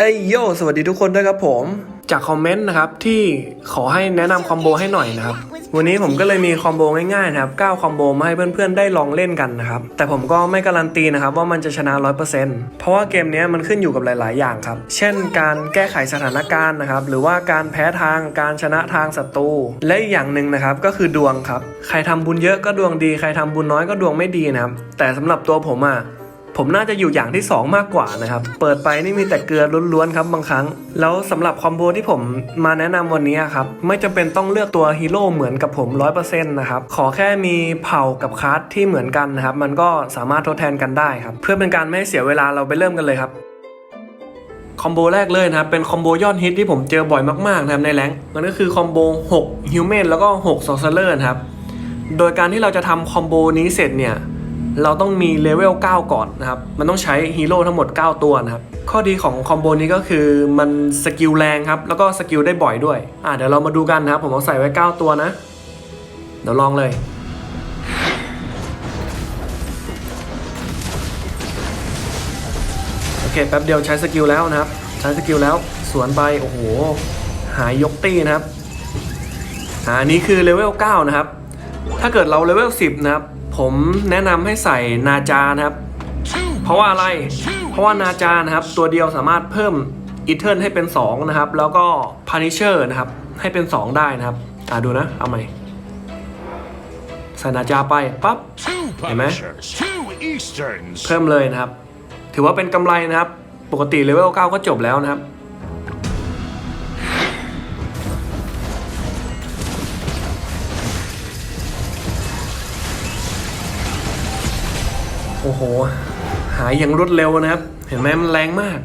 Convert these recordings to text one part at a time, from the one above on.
เอ้ยโย สวัสดีทุกคนด้วยครับผม จากคอมเมนต์นะครับที่ขอให้แนะนำคอมโบให้หน่อยนะครับ วันนี้ผมก็เลยมีคอมโบง่ายๆนะครับ 9 คอมโบมาให้เพื่อนๆ ได้ลองเล่นกันนะครับ แต่ผมก็ไม่การันตีนะครับว่ามันจะชนะ 100%เพราะว่าเกมนี้มันขึ้นอยู่กับหลายๆ อย่างครับ เช่น การแก้ไขสถานการณ์นะครับ หรือว่าการแพ้ทาง การชนะทางศัตรู และอีกอย่างหนึ่งนะครับก็คือดวงครับ ใครทำบุญเยอะก็ดวงดี ใครทำบุญน้อยก็ดวงไม่ดีนะครับ แต่สำหรับตัวผมอะ ผมน่าจะอยู่อย่างที่ 2 มากกว่านะครับ เปิดไปนี่มีแต่เกลือล้วนๆครับบางครั้ง แล้วสำหรับคอมโบที่ผมมาแนะนำวันนี้ครับ ไม่จำเป็นต้องเลือกตัวฮีโร่เหมือนกับผม 100%นะครับ ขอแค่มีเผ่ากับคลาสที่เหมือนกันนะครับ มันก็สามารถทดแทนกันได้ครับ เพื่อเป็นการไม่เสียเวลาเราไปเริ่มกันเลยครับคอมโบแรกเลยนะครับเป็นคอมโบยอดฮิตที่ผมเจอบ่อยมากๆนะครับในแรงมันก็คือคอมโบ6 Human แล้วก็6 Sorcerer นะครับโดยการที่เราจะทำคอมโบนี้เสร็จเนี่ย เราต้องมีเลเวล 9 ก่อนนะครับ มันต้องใช้ฮีโร่ทั้งหมด 9 ตัวนะครับ ข้อดีของคอมโบนี้ก็คือมันสกิลแรงครับ แล้วก็สกิลได้บ่อยด้วย อ่าเดี๋ยวเรามาดูกันนะครับ ผมเอาใส่ไว้ 9 ตัวนะ เดี๋ยวลองเลยโอเคแป๊บเดียวใช้สกิลแล้วนะครับ ใช้สกิลแล้วสวนไปโอ้โห หายยกตี้นะครับอ่าอันนี้คือเลเวล 9 นะครับ ถ้าเกิดเราเลเวล 10 นะครับ ผมแนะนำให้ใส่นาจานะครับ เพราะว่าอะไร เพราะว่านาจานะครับ ตัวเดียวสามารถเพิ่มอีเทิร์นให้เป็น 2 นะครับ แล้วก็พานิเชอร์นะครับ ให้เป็น 2 ได้นะครับ อ่าดูนะ เอาใหม่ใส่นาจาไปปั๊บ Two Amen. Punishers, two Easterns. เพิ่มเลยนะครับ ถือว่าเป็นกำไรนะครับ ปกติเลเวล9ก็จบแล้วนะครับ โห หายอย่างรวดเร็วนะครับ เห็นไหมมันแรงมาก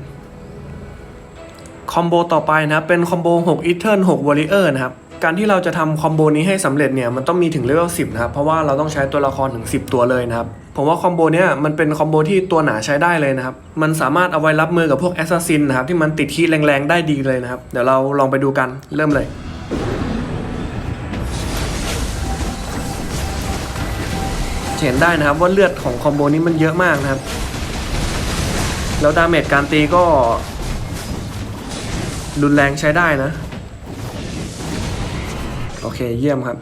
คอมโบต่อไปนะครับ เป็นคอมโบ6 e t e r n 6 Warrior นะครับ การที่เราจะทำคอมโบนี้ให้สำเร็จเนี่ย มันต้องมีถึงเลเวล10 นะครับ เพราะว่าเราต้องใช้ตัวละครถึง 10 ตัวเลยนะครับ ผมว่าคอมโบเนี้ยมันเป็นคอมโบที่ตัวหนาใช้ได้เลยนะครับ มันสามารถเอาไว้รับมือกับพวกแอสซัสซินนะครับที่มันติดที่แรงๆได้ดีเลยนะครับ เดี๋ยวเราลองไปดูกัน เริ่มเลย เห็นได้นะครับว่าเลือดของคอมโบนี้มันเยอะมากนะครับ แล้วดาเมจการตีก็ รุนแรงใช้ได้นะ โอเคเยี่ยมครับ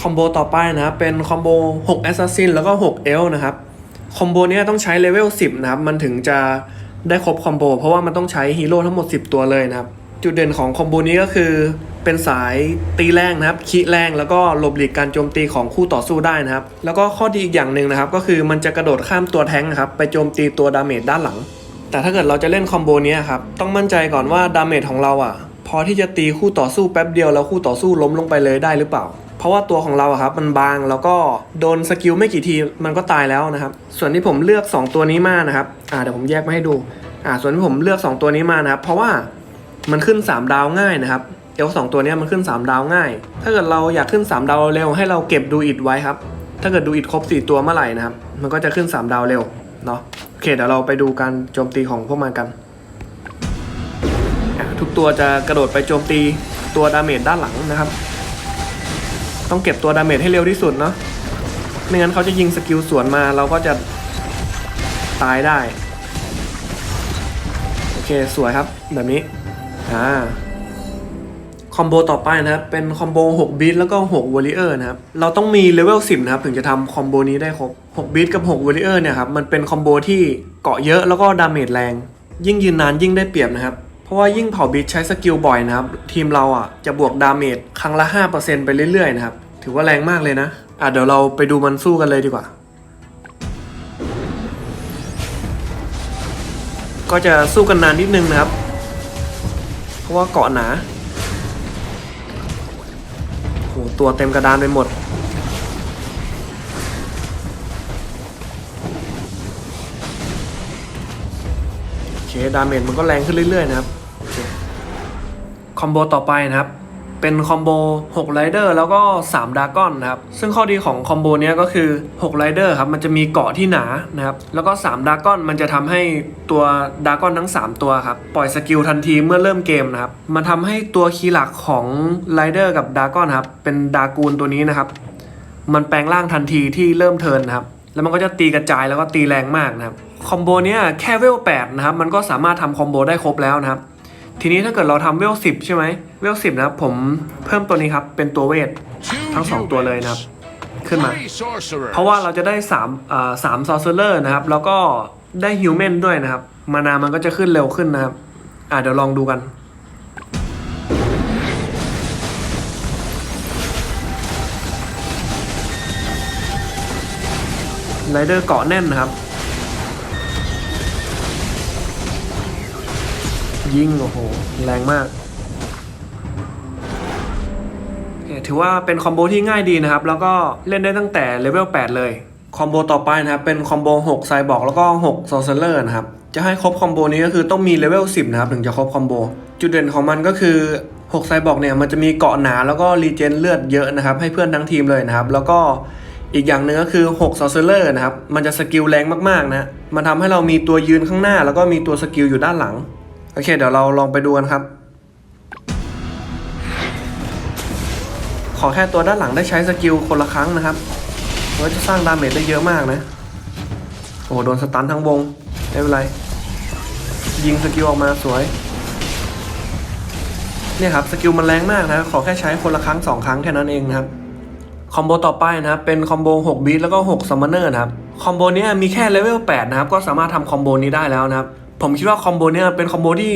คอมโบต่อไปนะครับ เป็นคอมโบ6 Assassin แล้วก็6 e l นะครับ คอมโบนี้ต้องใช้เลเวล 10 นะครับ มันถึงจะได้ครบคอมโบเพราะว่ามันต้องใช้ฮีโร่ทั้งหมด 10 ตัวเลยนะครับ จุดเด่นของคอมโบนี้ก็คือ เป็นสายตีแรงนะครับคีแรงแล้วก็หลบหลีกการโจมตีของคู่ต่อสู้ได้นะครับ แล้วก็ข้อดีอีกอย่างหนึ่งนะครับ ก็คือมันจะกระโดดข้ามตัวแท้งนะครับไปโจมตีตัวดาเมจด้านหลัง แต่ถ้าเกิดเราจะเล่นคอมโบนี้ครับต้องมั่นใจก่อนว่าดาเมจของเราอะพอที่จะตีคู่ต่อสู้แป๊บเดียวแล้วคู่ต่อสู้ล้มลงไปเลยได้หรือเปล่า เพราะว่าตัวของเราครับมันบางแล้วก็โดนสกิลไม่กี่ทีมันก็ตายแล้วนะครับ ส่วนที่ผมเลือก 2 ตัวนี้มานะครับอ่าเดี๋ยวผมแยกมาให้ดูอ่าส่วนที่ผมเลือก 2 ตัวนี้มานะครับเพราะว่ามันขึ้น 3 ดาวง่ายนะครับ ลสองตัวนี้มันขึ้น 3 ดาวง่าย ถ้าเกิดเราอยากขึ้น 3 ดาวเร็วให้เราเก็บดูอิดไว้ครับ ถ้าเกิดดูอิดครบ 4 ตัวเมื่อไหร่นะครับ มันก็จะขึ้น 3 ดาวเร็วเนาะ โอเคเดี๋ยวเราไปดูการโจมตีของพวกมันกัน ทุกตัวจะกระโดดไปโจมตีตัวดาเมจด้านหลังนะครับ ต้องเก็บตัวดาเมจให้เร็วที่สุดเนาะ ไม่งั้นเขาจะยิงสกิลสวนมาเราก็จะตายได้ โอเคสวยครับแบบนี้ อ่า คอมโบต่อไปนะครับ เป็นคอมโบ6บีทแล้วก็6วอริเออร์นะครับ เราต้องมีเลเวล10 นะครับ ถึงจะทำคอมโบนี้ได้ครบ6บีทกับ6วอริเออร์เนี่ยครับ มันเป็นคอมโบที่เกาะเยอะแล้วก็ดาเมจแรง ยิ่งยืนนานยิ่งได้เปรียบนะครับ เพราะว่ายิ่งเผาบีทใช้สกิลบ่อยนะครับ ทีมเราอะจะบวกดาเมจครั้งละ 5%ไปเรื่อยๆนะครับ ถือว่าแรงมากเลยนะ อะเดี๋ยวเราไปดูมันสู้กันเลยดีกว่า ก็จะสู้กันนานนิดนึงนะครับ เพราะว่าเกาะหนา หตัวเต็มกระดานไปหมด โอเค ดาเมจมันก็แรงขึ้นเรื่อยๆนะครับ คอมโบต่อไปนะครับ เป็นคอมโบ6ไรเดอร์แล้วก็3ดากอนนะครับซึ่งข้อดีของคอมโบนี้ก็คือ6ไรเดอร์ครับมันจะมีเกาะที่หนานะครับแล้วก็3ดากอนมันจะทำให้ตัวดากอนทั้ง 3 ตัวครับปล่อยสกิลทันทีเมื่อเริ่มเกมนะครับมันทำให้ตัวคีย์หลักของไรเดอร์กับดากอนครับเป็นดากูนตัวนี้นะครับมันแปลงร่างทันทีที่เริ่มเทิร์นนะครับแล้วมันก็จะตีกระจายแล้วก็ตีแรงมากนะครับคอมโบเนี้ยแค่เวล8นะครับมันก็สามารถทำคอมโบได้ครบแล้วนะครับ ทีนี้ถ้าเกิดเราทำเวล10ใช่ไหมเวล10นะครับผมเพิ่มตัวนี้ครับ เป็นตัวเวท Two ทั้งสองตัวเลยนะครับ humans. ขึ้นมา Three sorcerers. เพราะว่าเราจะได้3อ่าสามซอร์เซอร์นะครับ แล้วก็ได้ฮิวแมนด้วยนะครับ มานามันก็จะขึ้นเร็วขึ้นนะครับ อ่าเดี๋ยวลองดูกันไรเดอร์เกาะแน่นนะครับ ยิงโอ้โห แรงมาก ถือว่าเป็นคอมโบที่ง่ายดีนะครับ แล้วก็เล่นได้ตั้งแต่เลเวล 8 เลย คอมโบต่อไปนะครับ เป็นคอมโบ6ไซบอร์กแล้วก็6ซอร์เซเลอร์นะครับ จะให้ครบคอมโบนี้ก็คือต้องมีเลเวล 10 นะครับ ถึงจะครบคอมโบ จุดเด่นของมันก็คือ6ไซบอร์กเนี่ยมันจะมีเกาะหนาแล้วก็รีเจนเลือดเยอะนะครับ ให้เพื่อนทั้งทีมเลยนะครับ แล้วก็อีกอย่างหนึ่งก็คือ6ซอร์เซเลอร์นะครับ มันจะสกิลแรงมากๆนะ มันทำให้เรามีตัวยืนข้างหน้า แล้วก็มีตัวสกิลอยู่ด้านหลัง เค เดี๋ยวเราลองไปดูกันครับ ขอแค่ตัวด้านหลังได้ใช้สกิลคนละครั้งนะครับมันจะสร้างดาเมจได้เยอะมากนะ โอ้โหโดนสตันทั้งวง ไม่เป็นไร ยิงสกิลออกมาสวย เนี่ยครับ สกิลมันแรงมากนะ ขอแค่ใช้คนละครั้งสองครั้งแค่นั้นเองนะครับ คอมโบต่อไปนะครับ เป็นคอมโบ6บีทแล้วก็6ซัมมอนเนอร์นะครับ คอมโบนี้มีแค่เลเวล8นะครับ ก็สามารถทำคอมโบนี้ได้แล้วนะครับ ผมคิดว่าคอมโบเนี้ยเป็นคอมโบที่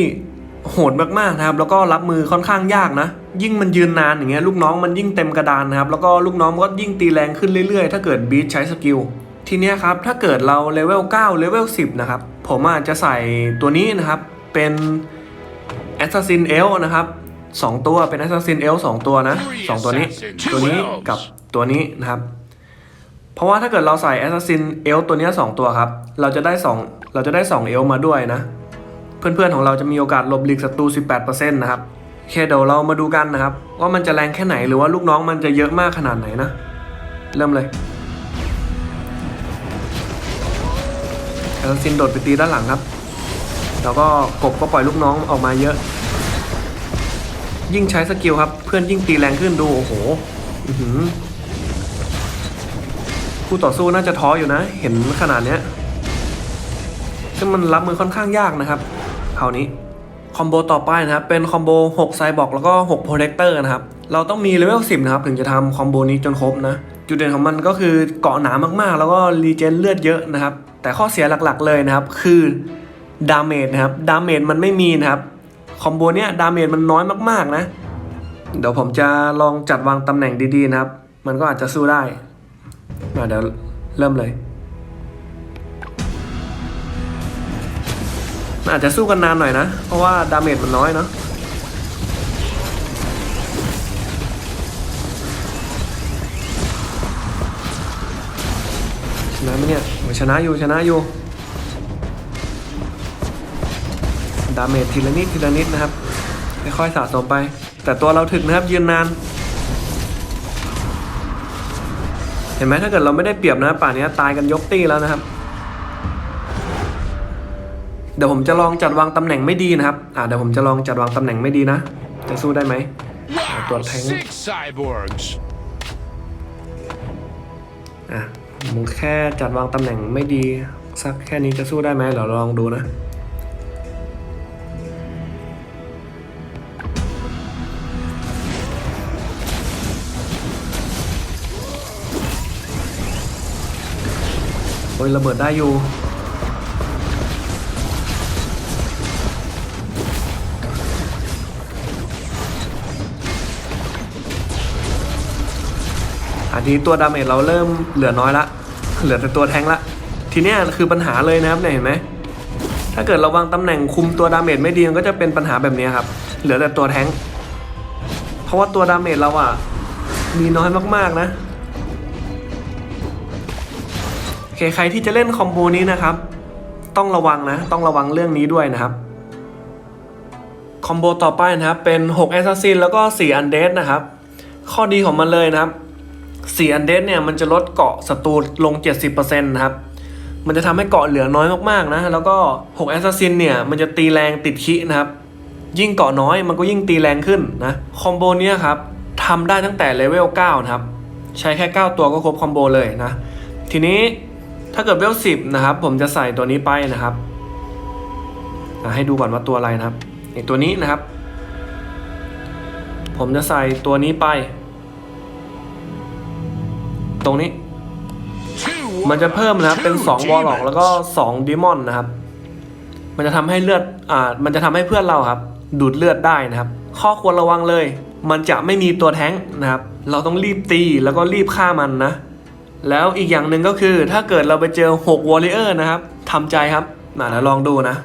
โหดมากๆนะครับ แล้วก็รับมือค่อนข้างยากนะ ยิ่งมันยืนนานอย่างเงี้ยลูกน้องมันยิ่งเต็มกระดานนะครับ แล้วก็ลูกน้องมันก็ยิ่งตีแรงขึ้นเรื่อยๆ ถ้าเกิดบีทใช้สกิลทีเนี้ยครับ ถ้าเกิดเราเลเวล9เลเวล10 นะครับ ผมอาจจะใส่ตัวนี้นะครับ เป็น Assassin e l นะครับสองตัวเป็น Assassin e l สองตัวนะสองตัวนี้ ตัวนี้กับตัวนี้นะครับ เพราะว่าถ้าเกิดเราใส่ Assassin e l ตัวนี้ยสองตัวครับ เราจะได้สอง เราจะได้สองเอลมาด้วยนะ เพื่อนๆของเราจะมีโอกาสหลบหลีกศัตรู 18%นะครับโอเคเดี๋ยวเรามาดูกันนะครับ ว่ามันจะแรงแค่ไหนหรือว่าลูกน้องมันจะเยอะมากขนาดไหนนะ เริ่มเลยแอสซินโดดไปตีด้านหลังครับ แล้วก็กบก็ปล่อยลูกน้องออกมาเยอะ ยิ่งใช้สกิลครับ เพื่อนยิ่งตีแรงขึ้นดูโอ้โหอื้อหือคู่ต่อสู้น่าจะท้ออยู่นะ เห็นขนาดเนี้ย ซึ่งมันรับมือค่อนข้างยากนะครับคราวนี้คอมโบต่อไปนะครับเป็นคอมโบ6ไซบอร์กแล้วก็6โปรเทคเตอร์นะครับเราต้องมีเลเวล10นะครับถึงจะทำคอมโบนี้จนครบนะจุดเด่นของมันก็คือเกาะหนามากๆ แล้วก็รีเจนเลือดเยอะนะครับแต่ข้อเสียหลักๆเลยนะครับคือดาเมจนะครับดาเมจมันไม่มีนะครับคอมโบเนี้ยดาเมจมันน้อยมากๆนะเดี๋ยวผมจะลองจัดวางตำแหน่งดีๆนะครับ มันก็อาจจะสู้ได้มาเดี๋ยวเริ่มเลย อาจจะสู้กันนานหน่อยนะ เพราะว่าดาเมจมันน้อยเนาะชนะไหมเนี่ยโอ้ชนะอยู่ชนะอยู่ ดาเมจทีละนิดทีละนิดนะครับค่อยๆสะสมไป แต่ตัวเราถึกนะครับยืนนาน เห็นไหมถ้าเกิดเราไม่ได้เปรียบนะป่านนี้ตายกันยกตีแล้วนะครับ เดี๋ยวผมจะลองจัดวางตำแหน่งไม่ดีนะครับ อ่าเดี๋ยวผมจะลองจัดวางตำแหน่งไม่ดีนะ จะสู้ได้ไหม Wow, six cyborgs. อะผมแค่จัดวางตำแหน่งไม่ดี สักแค่นี้จะสู้ได้ไหมเดี๋ยวเราลองดูนะโอ้ยระเบิดได้อยู่ อันนี้ตัวดาเมจเราเริ่มเหลือน้อยละ เหลือแต่ตัวแทงละ ทีเนี้ยคือปัญหาเลยนะครับเนี่ยเห็นไหมถ้าเกิดเราวางตำแหน่งคุมตัวดาเมจไม่ดีมันก็จะเป็นปัญหาแบบนี้ครับ เหลือแต่ตัวแทงเพราะว่าตัวดาเมจเราอะมีน้อยมากๆนะโอเคใครที่จะเล่นคอมโบนี้นะครับ ต้องระวังนะ ต้องระวังเรื่องนี้ด้วยนะครับคอมโบต่อไปนะครับเป็น6 Assassin แล้วก็4 Undead นะครับ ข้อดีของมันเลยนะครับ 4 Undead เนี่ยมันจะลดเกาะศัตรูลง 70%นะครับ มันจะทำให้เกาะเหลือน้อยมากๆนะ แล้วก็6 Assassin เนี่ยมันจะตีแรงติดคินะครับ ยิ่งเกาะน้อยมันก็ยิ่งตีแรงขึ้นนะ คอมโบเนี้ยครับทำได้ตั้งแต่เลเวล9นะครับ ใช้แค่ 9 ตัวก็ครบคอมโบเลยนะ ทีนี้ถ้าเกิดเวลสิบนะครับ ผมจะใส่ตัวนี้ไปนะครับให้ดูก่อนว่าตัวอะไรนะครับไอตัวนี้นะครับ ผมจะใส่ตัวนี้ไป ตรงนี้ Two มันจะเพิ่มนะครับเป็น Two 2วอลล็อก demons แล้วก็2ดิมอนนะครับ มันจะทำให้เลือดอ่ามันจะทำให้เพื่อนเราครับ ดูดเลือดได้นะครับ ข้อควรระวังเลย มันจะไม่มีตัวแท้งนะครับ เราต้องรีบตีแล้วก็รีบฆ่ามันนะ แล้วอีกอย่างหนึ่งก็คือถ้าเกิดเราไปเจอ6วอลเลเยอร์นะครับทำใจครับมาแล้วลองดูนะ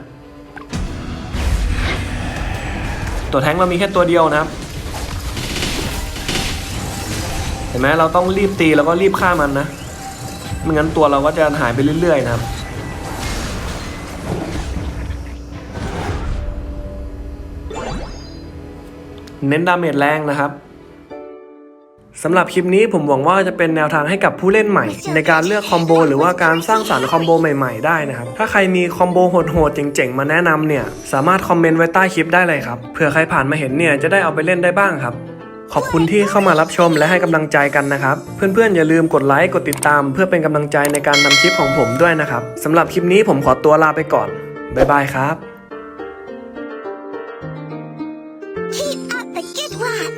ตัวแท้งเรามีแค่ตัวเดียวนะครับ เห็นไหมเราต้องรีบตีแล้วก็รีบฆ่ามันนะไม่งั้นตัวเราก็จะหายไปเรื่อยๆนะครับเน้นดาเมจแรงนะครับสำหรับคลิปนี้ผมหวังว่าจะเป็นแนวทางให้กับผู้เล่นใหม่ ในการเลือกคอมโบหรือว่าการสร้างสรรค์คอมโบใหม่ๆได้นะครับ ถ้าใครมีคอมโบโหดๆเจ๋งๆมาแนะนำเนี่ย สามารถคอมเมนต์ไว้ใต้คลิปได้เลยครับเผื่อใครผ่านมาเห็นเนี่ยจะได้เอาไปเล่นได้บ้างครับ ขอบคุณที่เข้ามารับชมและให้กำลังใจกันนะครับ เพื่อนๆอย่าลืมกดไลค์กดติดตาม เพื่อเป็นกำลังใจในการทำคลิปของผมด้วยนะครับสำหรับคลิปนี้ผมขอตัวลาไปก่อน บ๊ายบายครับ Keep up the good work!